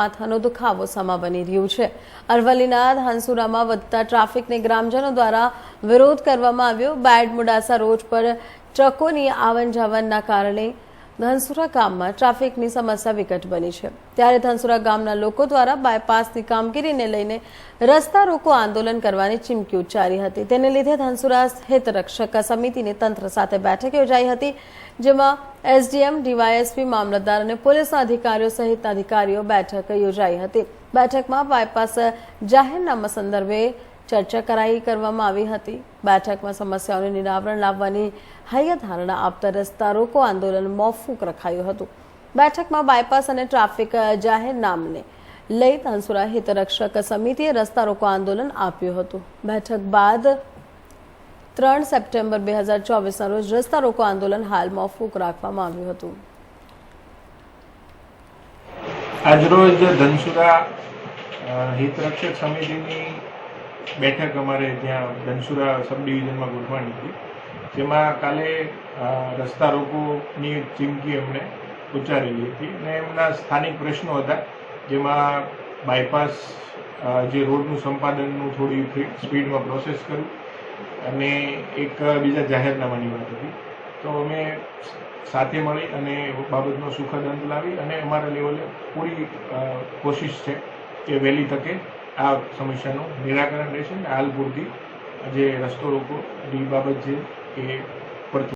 માથાનો દુખાવો સમા બની રહ્યું છે. અરવલ્લીના ધાનસુરામાં વધતા ટ્રાફિકને ગ્રામજનો દ્વારા વિરોધ કરવામાં આવ્યો. બેડ મુડાસા રોડ પર ટ્રકોની આવન જાવનના કારણે ધનસુરા ગામમાં ટ્રાફિકની સમસ્યા વિકટ બની છે. ત્યારે ધનસુરા ગામના લોકો દ્વારા બાયપાસની કામગીરીને લઈને રસ્તા રોકો આંદોલન કરવાની ચીમકી ઉચ્ચારી હતી. તેને લીધે ધનસુરા હિતરક્ષક સમિતિની તંત્ર સાથે બેઠક યોજાઈ હતી, જેમાં એસડીએમ, ડીવાયએસપી, મામલતદાર અને પોલીસના અધિકારીઓ સહિતના અધિકારીઓ બેઠક યોજાઈ હતી. બેઠકમાં બાયપાસ જાહેરનામા સંદર્ભે ચર્ચા કરાઈ કરવામાં આવી હતી. બેઠકમાં સમસ્યાઓને નિરાવરણ લાવવાની હૈયા ધારણા આપતા રસ્તા રોકો આંદોલન મોફૂક રખાયું હતું. બેઠકમાં બાયપાસ અને ટ્રાફિક જાહેરનામને લઈ તાનસુરા હિતરક્ષક સમિતિએ રસ્તા રોકો આંદોલન આપ્યું હતું. બેઠક બાદ ત્રણ સપ્ટેમ્બર બે હજાર ચોવીસના રોજ રસ્તા રોકો આંદોલન હાલ મોફૂક રાખવામાં આવ્યું હતું. આજરોજ ધનસુરા હિતરક્ષક સમિતિની બેઠક અમારે ત્યાં ધનસુરા સબ ડિવિઝનમાં ગોઠવાની હતી. જેમાં કાલે રસ્તા રોકોની ચીમકી એમણે ઉચ્ચારેલી હતી અને એમના સ્થાનિક પ્રશ્નો હતા, જેમાં બાયપાસ જે રોડનું સંપાદનનું થોડી સ્પીડમાં પ્રોસેસ કર્યું અને એક બીજા જાહેરનામાની વાત હતી. તો અમે સાથે મળી અને બાબતનો સુખદ અંત લાવી અને અમારા લેવલે પૂરી કોશિશ છે કે વહેલી તકે આ સમસ્યાનું નિરાકરણ રહેશે હાલ પૂરતી જે રસ્તો રોકો ની બાબત છે એ